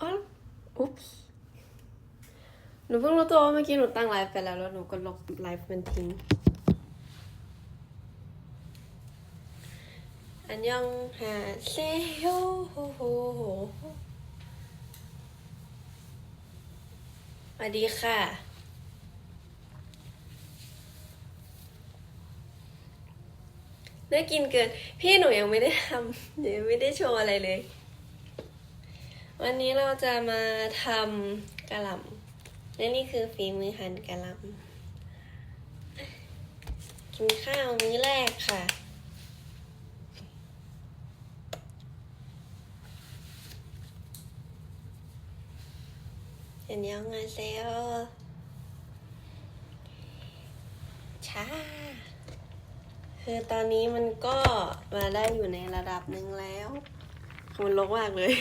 อ๋ออุ๊บหนูเพิ่งรู้ตัวว่าเมื่อกี้หนูตั้งไลฟ์ไปแล้วแล้วหนูก็ลบไลฟ์มันทิ้ง อันยองฮาเซโยโฮโฮโฮสวัสดีค่ะน่ากินเกิน พี่หนูยังไม่ได้ทำยังไม่ได้โชว์อะไรเลย วันนี้เราจะมาทำกะหล่ำและนี่คือฝีมือหั่นกะหล่ำกินข้าวมื้อแรกค่ะอันยองอาเซโอช้า คือตอนนี้มันก็มาได้อยู่ในระดับหนึ่งแล้ว มันลกมากเลย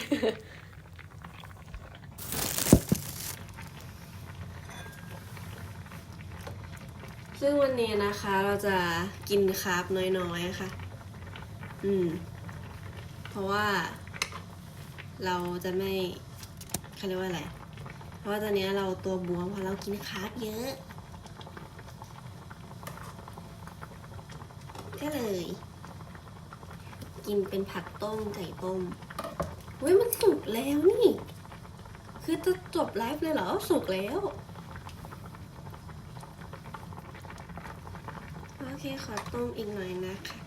ซึ่งวันนี้นะคะเราจะกินคาร์บน้อยๆค่ะ อืม เพราะว่า เราจะไม่เขาเรียกว่าอะไร เพราะว่าตอนนี้เราตัวบวมเพราะเรากินคาร์บเยอะ ก็เลย กินเป็นผักต้มไก่ต้มเฮ้ยมันสุกแล้วนี่ คือจะจบไลฟ์เลยเหรอ สุกแล้ว โอเคขอต้มอีกหน่อยนะคะ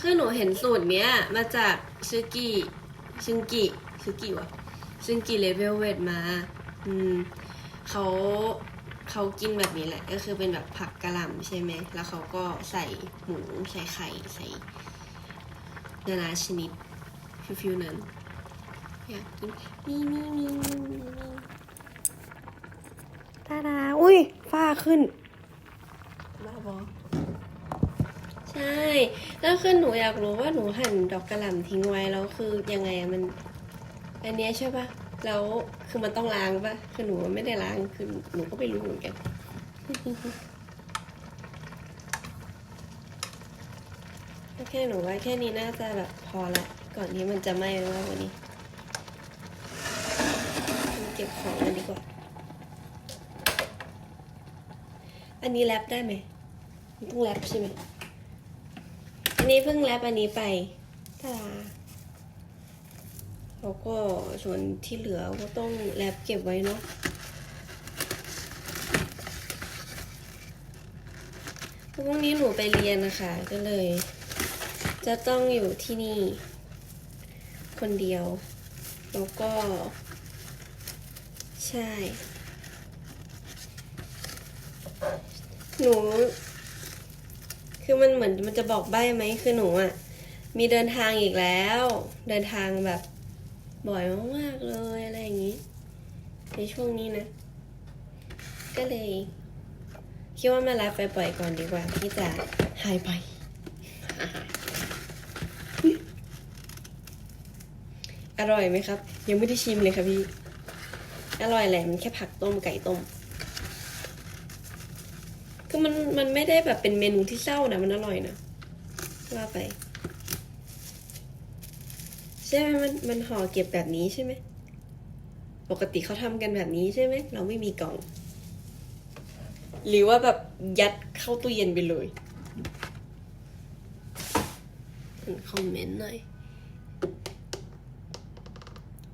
คือหนูเห็นสูตรเนี้ย มาจากซึกิซึงกิซึกิวะซึงกิเลเวลเวทมา อืมเขาเขากินแบบนี้แหละ ก็คือเป็นแบบผักกะหล่ำใช่ไหม แล้วเขาก็ใส่หมูใส่ไข่ใส่นานาชนิดฟิวฟิวนั้นอยากกินนี่นี่นี่นี่นี่ตาดาอุ้ยฝ้าขึ้นบ้าบอ ใช่แล้วคือหนูอยากรู้ว่าหนูหั่นดอกกระหล่ำทิ้งไว้แล้วคือยังไงอะมัน อันเนี้ยใช่ปะแล้วคือมันต้องล้างปะคือหนูไม่ได้ล้างคือหนูก็ไม่รู้เหมือนกัน โอเคหนูว่าแค่นี้น่าจะแบบพอละก่อนที่มันจะไหม้มากกว่านี้เก็บของกันดีกว่า อันนี้แรปได้ไหมมันต้องแรปใช่ไหม นี้เพิ่งแรปอันนี้ไปตาแล้วก็ส่วนที่เหลือก็ต้องแรปเก็บไว้เนาะพรุ่งนี้หนูไปเรียนนะคะ ก็เลย จะต้องอยู่ที่นี่ คนเดียว แล้วก็ ใช่ หนู คือมันเหมือนมันจะบอกใบ้ไหมคือหนูอะมีเดินทางอีกแล้ว เดินทางแบบ บ่อยมากๆเลยอะไรอย่างนี้ ในช่วงนี้นะ ก็เลย คิดว่ามาไลฟ์ไปปล่อยก่อนดีกว่า ที่จะหายไปอร่อยไหมครับ ยังไม่ได้ชิมเลยครับพี่ อร่อยแหละมันแค่ผักต้มไก่ต้ม คือมันมันไม่ได้แบบเป็นเมนูที่เศร้านะมันอร่อยนะว่าไป ใช่ไหมมันมันห่อเก็บแบบนี้ใช่ไหมปกติเขาทำกันแบบนี้ใช่ไหมเราไม่มีกล่อง หรือว่าแบบยัดเข้าตู้เย็นไปเลยคอมเมนต์หน่อย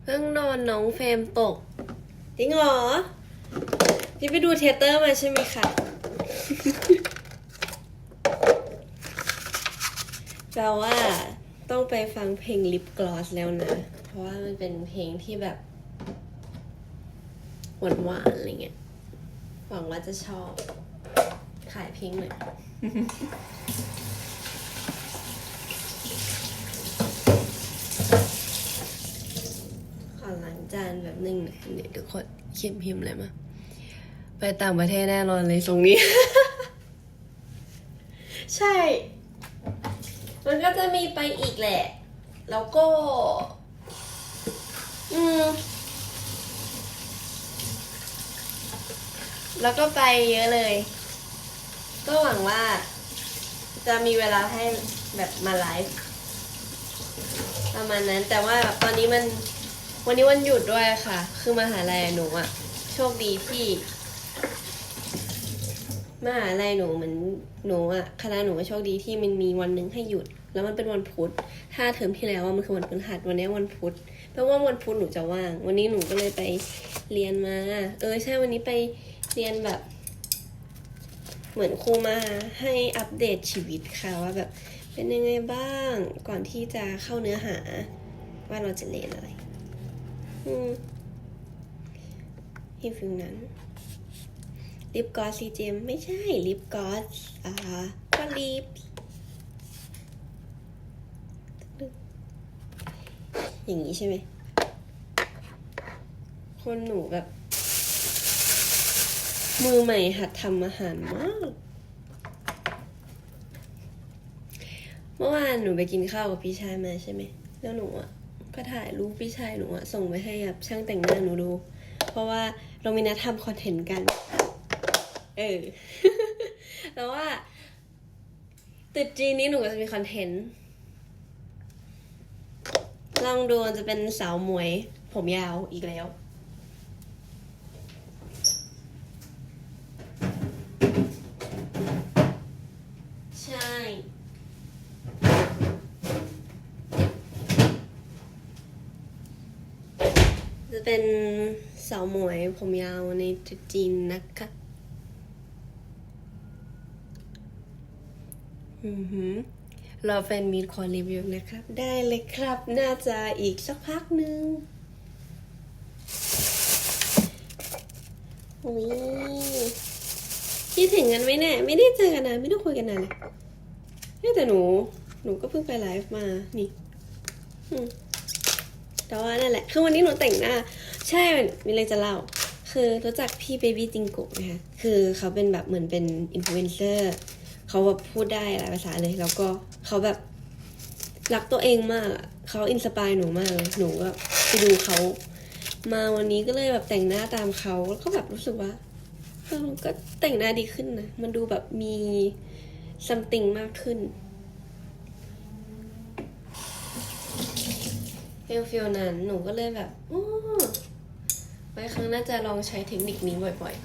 เพิ่งนอนน้องเฟรมตกจริงเหรอ พี่ไปดูเทเตอร์มาใช่ไหมคะ แปลว่าต้องไปฟังเพลง Lip Gloss แล้วนะ เพราะว่ามันเป็นเพลงที่แบบหวานๆอะไรเงี้ย หวังว่าจะชอบ ขายเพลงหน่อยขอล้างจานแบบนึงน่ยเดี๋ยวทุกคนเขียนพิมพ์เลยมา ไปต่างประเทศแน่นอนเลยทรงนี้ ใช่ มันก็จะมีไปอีกแหละ แล้วก็ อืม แล้วก็ไปเยอะเลย ก็หวังว่า จะมีเวลาให้แบบมาไลฟ์ประมาณนั้น แต่ว่าตอนนี้มันวันนี้วันหยุดด้วยค่ะ คือมหาลัยหนูอะโชคดีที่ มหาลัยหนูเหมือนหนูอะคณะหนูโชคดีที่มันมีวันหนึ่งให้หยุด แล้วมันเป็นวันพุธถ้าเทอมที่แล้วว่ามันคือวันพฤหัสวันนี้วันพุธแปลว่าวันพุธหนูจะว่าง วันนี้หนูก็เลยไปเรียนมา เออใช่วันนี้ไปเรียนแบบ เหมือนครูมาให้อัปเดตชีวิตค่ะว่าแบบ เป็นยังไงบ้างก่อนที่จะเข้าเนื้อหา ว่าเราจะเรียนอะไร อืมที่ฟิลนั้น ลิปกอสซีเจมไม่ใช่ลิปกอสอ่าก็ลิปอย่างนี้ใช่ไหม คนหนูแบบ มือใหม่หัดทำอาหารมาก เมื่อวานหนูไปกินข้าวกับพี่ชายมาใช่ไหม แล้วหนูอะก็ถ่ายรูปพี่ชายหนูอะส่งไปให้แบบช่างแต่งหน้าหนูดู เพราะว่าเรามีนัดทำคอนเทนต์กัน เออแล้วว่าตรุดจีนนี้หนูก็จะมีคอนเทนต์ ลองดูจะเป็นสาวหมวย ผมยาวอีกแล้ว ใช่จะเป็นสาวหมวยผมยาวในตรุษจีนนะคะ อือหือรอแฟนมีดขอรีวิวนะครับ ได้เลยครับ น่าจะอีกสักพักหนึ่งอุ้ยคิดถึงกันไหมเนี่ยไม่ได้เจอกันนานไม่ได้คุยกันนานเลยแต่หนู หนูก็เพิ่งไปไลฟ์มา นี่แต่ว่านั่นแหละ คือวันนี้หนูแต่งหน้า ใช่ มีอะไรจะเล่า คือรู้จักพี่เบบี้จิงโกะไหมคะ คือเขาเป็นแบบเหมือนเป็นอินฟลูเอนเซอร์ เขาแบบพูดได้หลายภาษาเลย แล้วก็เขาแบบรักตัวเองมากเขาอินสปายหนูมากเลยหนูก็ไปดูเขามาวันนี้ก็เลยแบบแต่งหน้าตามเขาแล้วก็แบบรู้สึกว่าเออก็แต่งหน้าดีขึ้นนะ มันดูแบบมี something มากขึ้นฟิลฟิลนั้นหนูก็เลยแบบโอ้ไว้ครั้งหน้าจะลองใช้เทคนิคนี้บ่อยๆ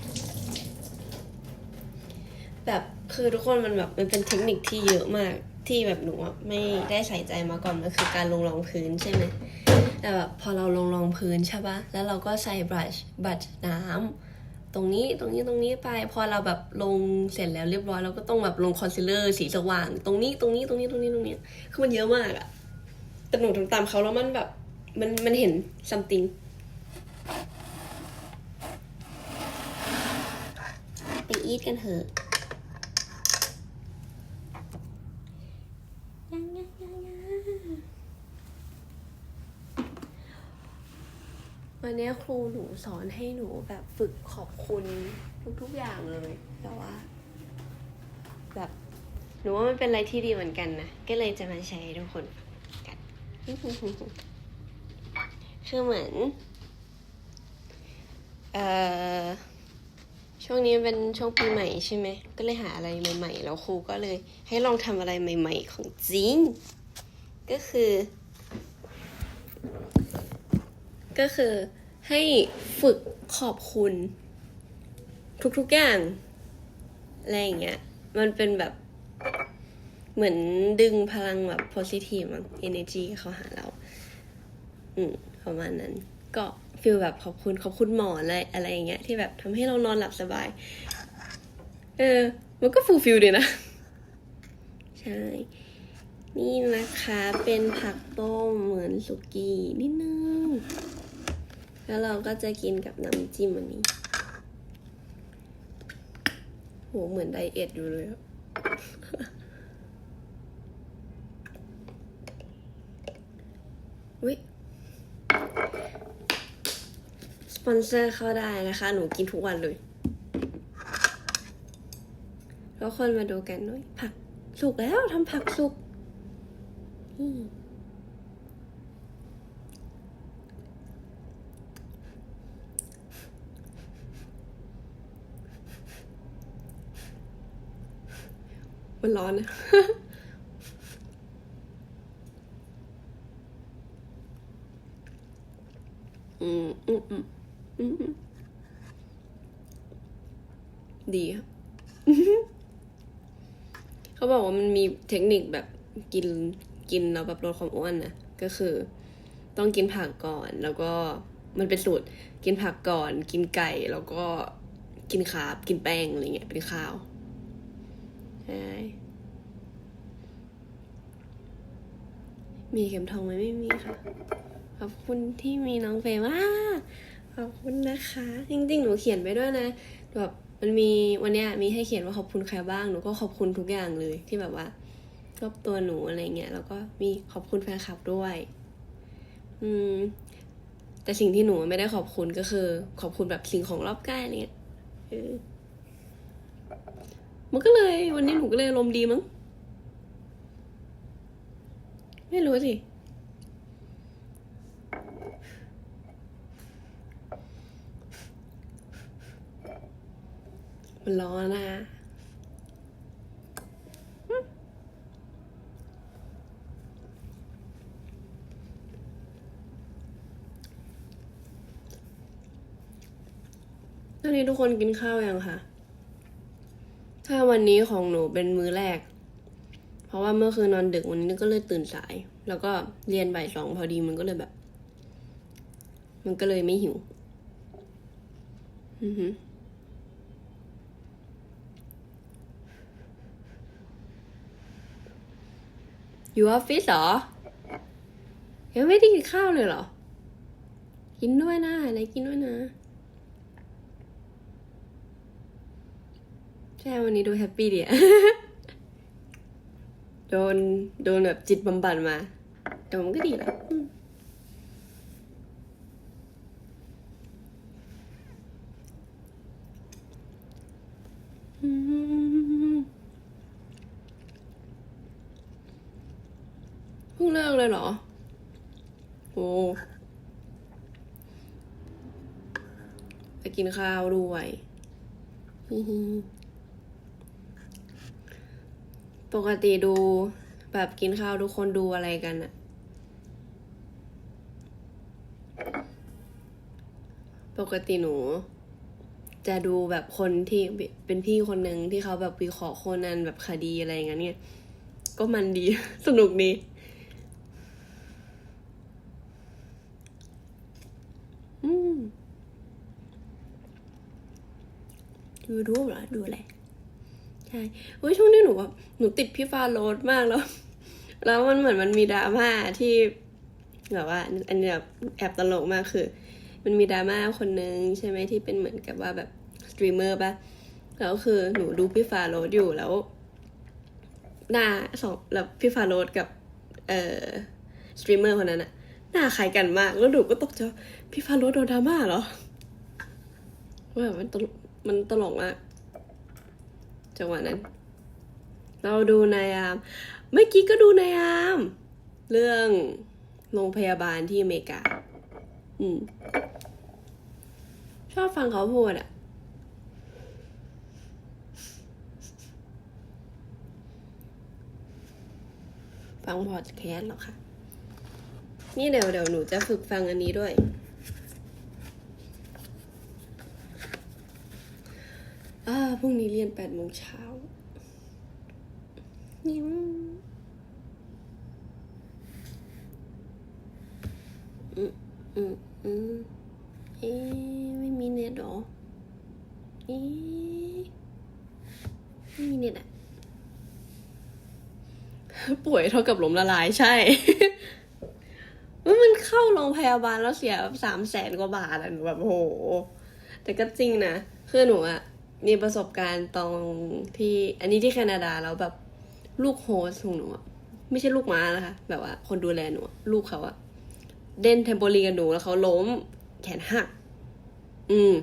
แบบ คือทุกคนมันแบบมันเป็นเทคนิคที่เยอะมากที่แบบหนูไม่ได้ใส่ใจมาก่อนมันคือการลงรองพื้นใช่ไหมแต่แบบพอเราลงรองพื้นใช่ปะแล้วเราก็ใส่บรัชบรัชน้ำตรงนี้ตรงนี้ตรงนี้ไป พอเราแบบลงเสร็จแล้วเรียบร้อยเราก็ต้องแบบลงคอนซีลเลอร์สีสว่าง ตรงนี้ตรงนี้ตรงนี้ตรงนี้ตรงนี้คือมันเยอะมากอะแต่หนูทำตามเขาแล้วมันแบบมันมันเห็น something ไปอีทกันเถอะยังยังยังยัง วันนี้ครูหนูสอนให้หนูแบบฝึกขอบคุณทุกๆอย่างเลย แต่ว่า แบบหนูว่ามันเป็นอะไรที่ดีเหมือนกันนะ ก็เลยจะมาแชร์ให้ทุกคนกัน คือเหมือน เอ่อ ช่วงนี้เป็นช่วงปีใหม่ใช่ไหม ก็เลยหาอะไรใหม่ ๆ แล้วครูก็เลยให้ลองทำอะไรใหม่ ๆ ของจริง ก็คือ ก็คือให้ฝึกขอบคุณ ทุกๆอย่าง อะไรอย่างเงี้ย มันเป็นแบบเหมือนดึงพลังแบบ positive มั้ง energy เข้าหาเรา อืมประมาณนั้น ก็ฟีลแบบขอบคุณขอบคุณหมออะไรอะไรอย่างเงี้ย ที่แบบทำให้เรานอนหลับสบาย เออ มันก็ฟูลฟิลดีนะ ใช่ นี่นะคะเป็นผักต้มเหมือนสุกี้นิดนึง แล้วเราก็จะกินกับน้ำจิ้มอันนี้ โห เหมือนไดเอทอยู่เลยอะอุ๊ยสปอนเซอร์เข้าได้นะคะ หนูกินทุกวันเลยแล้วคนมาดูกันด้วยผักสุกแล้วทำผักสุกอืม มันร้อนนะอืมอืมอืมอืมดีครับเขาบอกว่ามันมีเทคนิคแบบกินกินแล้วแบบลดความอ้วนนะก็คือ ต้องกินผักก่อนแล้วก็มันเป็นสูตร กินผักก่อน กินไก่แล้วก็กินคาร์บกินแป้งอะไรเงี้ยเป็นข้าว มีเข็มทองไหมไม่มีค่ะ ขอบคุณที่มีน้องเฟย์มาขอบคุณนะคะ จริงๆ หนูเขียนไปด้วยนะแบบมันมีวันเนี้ยมีให้เขียนว่าขอบคุณใครบ้างหนูก็ขอบคุณทุกอย่างเลยที่แบบว่ารอบตัวหนูอะไรเงี้ยแล้วก็มีขอบคุณแฟนคลับด้วย อืม แต่สิ่งที่หนูไม่ได้ขอบคุณก็คือ ขอบคุณแบบสิ่งของรอบกายอะไรเงี้ยเออ มันก็เลยวันนี้หนูก็เลยลมดีมั้ง ไม่รู้สิ มันร้อนนะตอนนี้ทุกคนกินข้าวยังคะ ถ้าวันนี้ของหนูเป็นมื้อแรก เพราะว่าเมื่อคืนนอนดึกวันนี้ก็เลยตื่นสาย แล้วก็เรียนบ่ายสองพอดีมันก็เลยแบบ มันก็เลยไม่หิว อือหืออยู่ออฟฟิศเหรอ ยังไม่ได้กินข้าวเลยเหรอ กินด้วยนะอะไหนกินด้วยนะ ใช่วันนี้ดูแฮปปี้ดีอะโดนโดนแบบจิตบำบัดมา แต่มันก็ดีแหละอืมอืมเพิ่งเลิกเลยเหรอ โอ้ไปกินข้าวด้วย อือ ปกติดูแบบกินข้าวทุกคนดูอะไรกันอะปกติหนู จะดูแบบคนที่เป็นพี่คนหนึ่งที่เขาแบบวิเคราะห์โคนันแบบคดีอะไรอย่างเงี้ยเนี่ยก็มันดี สนุกดีอืมยูทูบเหรอดูอะไร ใช่เฮ้ยช่วงนี้หนูแบบหนูติดพี่ฟาโรสมากแล้ว แล้วมันเหมือนมันมีดราม่าที่แบบว่า อันนี้แบบแอบตลกมากคือ มันมีดราม่าคนนึงใช่ไหมที่เป็นเหมือนกับว่าแบบสตรีมเมอร์ปะแล้วคือหนูดูพี่ฟาโรสอยู่แล้ว หน้าสองแล้วพี่ฟาโรสกับ เอ่อสตรีมเมอร์คนนั้นอะหน้าคล้ายกันมาก แล้วหนูก็ตกใจพี่ฟาโรสโดนดราม่าเหรอว่ามันตลกมันตลกมาก จังหวะนั้น เราดูนายาม เมื่อกี้ก็ดูนายาม เรื่องโรงพยาบาลที่อเมริกา อืม ชอบฟังเขาพูดอะฟังพอดแคสต์หรอคะนี่เดี๋ยวเดี๋ยวหนูจะฝึกฟังอันนี้ด้วย อ่าพรุ่งนี้เรียนแปดโมงเช้านิ้วอืมอืมอืมเอ๊ไม่มีเน็ตหรอเอ๊ไม่มีเน็ตอะป่วยเท่ากับล้มละลายใช่ว่ามันเข้าโรงพยาบาลแล้วเสียสามแสนกว่าบาทอะหนูแบบโห แต่ก็จริงนะ คือหนูอะ มีประสบการณ์ตอนที่อันนี้ที่แคนาดาแล้วแบบลูกโฮสของหนูอะไม่ใช่ลูกม้านะคะ แบบว่าคนดูแลหนูลูกเขาอะเด่นเทมโปลีกับหนูแล้วเขาล้มแขนหัก อืม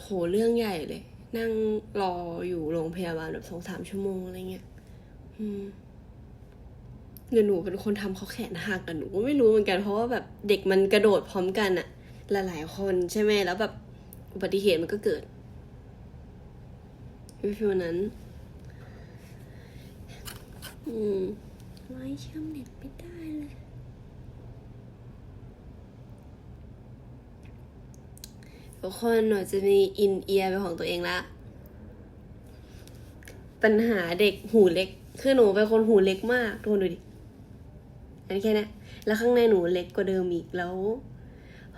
โหเรื่องใหญ่เลย นั่งรออยู่โรงพยาบาลแบบสองสามชั่วโมงอะไรเงี้ย อืมเดี๋ยวหนูเป็นคนทำเขาแขนหักกันหนูก็ไม่รู้เหมือนกันเพราะว่าแบบเด็กมันกระโดดพร้อมกันอะหลายๆคนใช่ไหมแล้วแบบอุบัติเหตุมันก็เกิด วิฟิวนั้น อืมไว้เชื่อมเน็ตไม่ได้เลยทุกคนหนูจะมีอินเอียร์เป็นของตัวเองละปัญหาเด็กหูเล็ก คือหนูเป็นคนหูเล็กมากทุกคนดูดิอันนี้แค่นี้แล้วข้างในหนูเล็กกว่าเดิมอีกแล้ว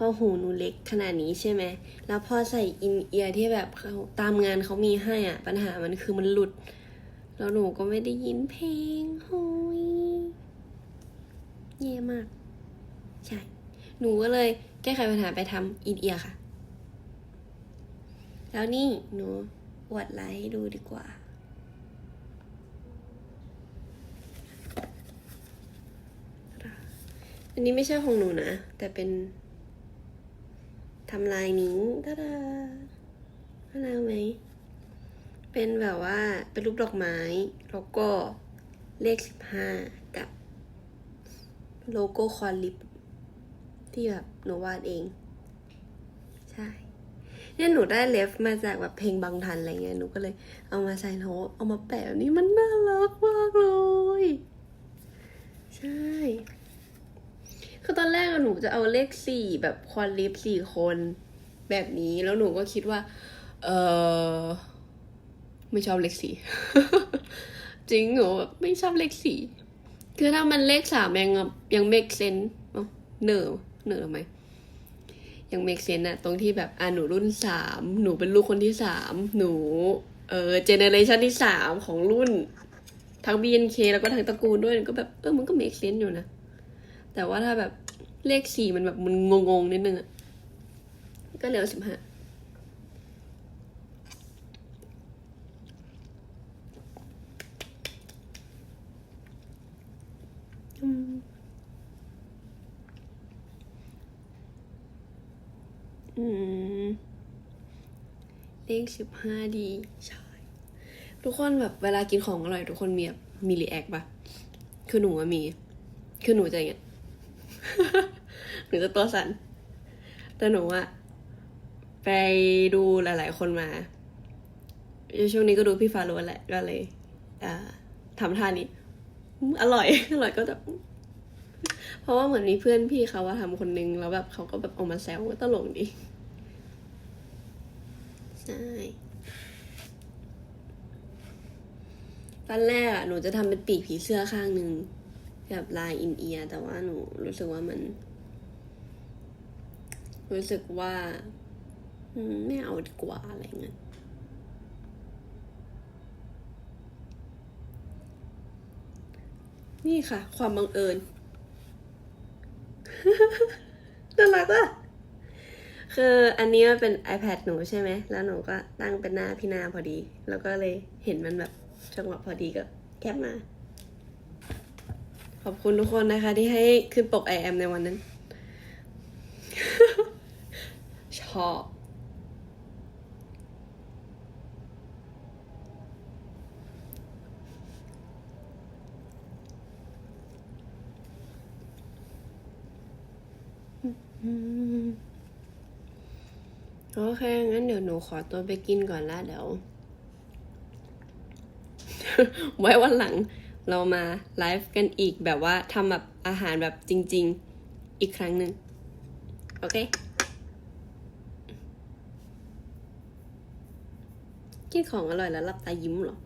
พอหูหนูเล็กขนาดนี้ใช่ไหม แล้วพอใส่อินเอียร์ที่แบบเขาตามงานเขามีให้อะ ปัญหามันคือมันหลุด แล้วหนูก็ไม่ได้ยินเพลงโฮ้ยแย่มาก ใช่ หนูก็เลยแก้ไขปัญหาไปทำอินเอียร์ค่ะ แล้วนี่หนูอวดไลฟ์ให้ดูดีกว่าอันนี้ไม่ใช่ของหนูนะ แต่เป็น ทำลายนิ้วตาดาน่ารักไหม เป็นแบบว่าเป็นรูปดอกไม้ แล้วก็เลขสิบห้ากับ โลโก้คอลิป ที่แบบหนูวาดเอง ใช่เนี่ยหนูได้เลฟมาจากแบบเพลงบางทันอะไรเงี้ยหนูก็เลยเอามาใส่แล้วเอามาแปะแบบนี้มันน่ารักมากเลย ใช่ คือตอนแรกอะหนูจะเอาเลขสี่แบบควอลิฟสี่คนแบบนี้ แล้วหนูก็คิดว่า เออไม่ชอบเลขสี่จริงหนูแบบไม่ชอบเลขสี่คือถ้ามันเลขสามยังยังเมกเซนเนอเนอทำไมยังเมกเซนอะตรงที่แบบอะหนูรุ่นสามหนูเป็นลูกคนที่สามหนูเออเจเนเรชันที่สามของรุ่น ทั้ง BNK แล้วก็ทั้งตระกูลด้วยก็แบบ เออมันก็เมกเซนอยู่นะ แต่ว่าถ้าแบบเลขสี่มันแบบมันงงๆนิดนึงอะก็เหลือสิบห้าอือเลขสิบห้าดีใช่ทุกคนแบบเวลากินของอร่อย ทุกคนมีแบบมีรีแอคปะคือหนูว่ามี คือหนูจะอย่างเงี้ย หนูจะตัวสั่นแต่หนูอะไปดูหลาย ๆ คนมาช่วงนี้ก็ดูพี่ฟาโรห์แหละก็เลยอ่าทำท่านี้ อร่อย อร่อยก็แบบเพราะว่าเหมือนมีเพื่อนพี่เขาว่าทำคนนึง แล้วแบบเขาก็แบบออกมาแซวตลกดีใช่ตอนแรกอะหนูจะทำเป็นปีกผีเสื้อข้างหนึ่ง แบบลายอินเอียแต่ว่าหนูรู้สึกว่ามัน รู้สึกว่าไม่เอาดีกว่าอะไรเงี้ยนี่ค่ะ ความบังเอิญน่ารักอะคืออันนี้มันเป็น iPad หนูใช่ไหม แล้วหนูก็ตั้งเป็นหน้าพี่นาพอดี แล้วก็เลยเห็นมันแบบจังหวะพอดีก็แคปมา อบคุณทุกคนนะคะ ที่ให้ขึ้นปก I am ในวันนั้น ชอบโอเค งั้นเดี๋ยวหนูขอตัวไปกินก่อนละเดี๋ยว ไว้วันหลัง เรามาไลฟ์กันอีกแบบว่าทำแบบอาหารแบบจริง ๆ อีกครั้งหนึ่งโอเค กินของอร่อยแล้วหลับตายิ้มหรอ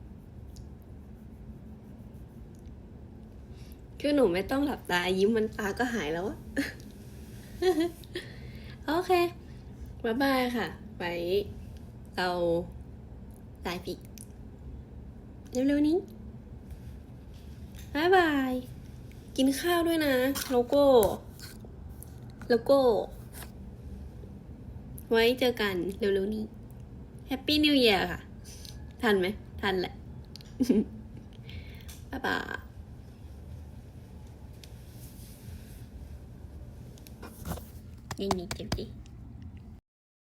คือหนูไม่ต้องหลับตายิ้มมันตาก็หายแล้วอะโอเค บ๊ายบายค่ะ ไว้เราไลฟ์อีกเร็วๆนี้ บ๊ายบาย กินข้าวด้วยนะ โลโก้ โลโก้ ไว้เจอกันเร็วๆนี้ แฮปปี้นิว e ย r ค่ะ ทันไหม ทันแหละ บ๊ายบายนี่นี่เจ็บดิ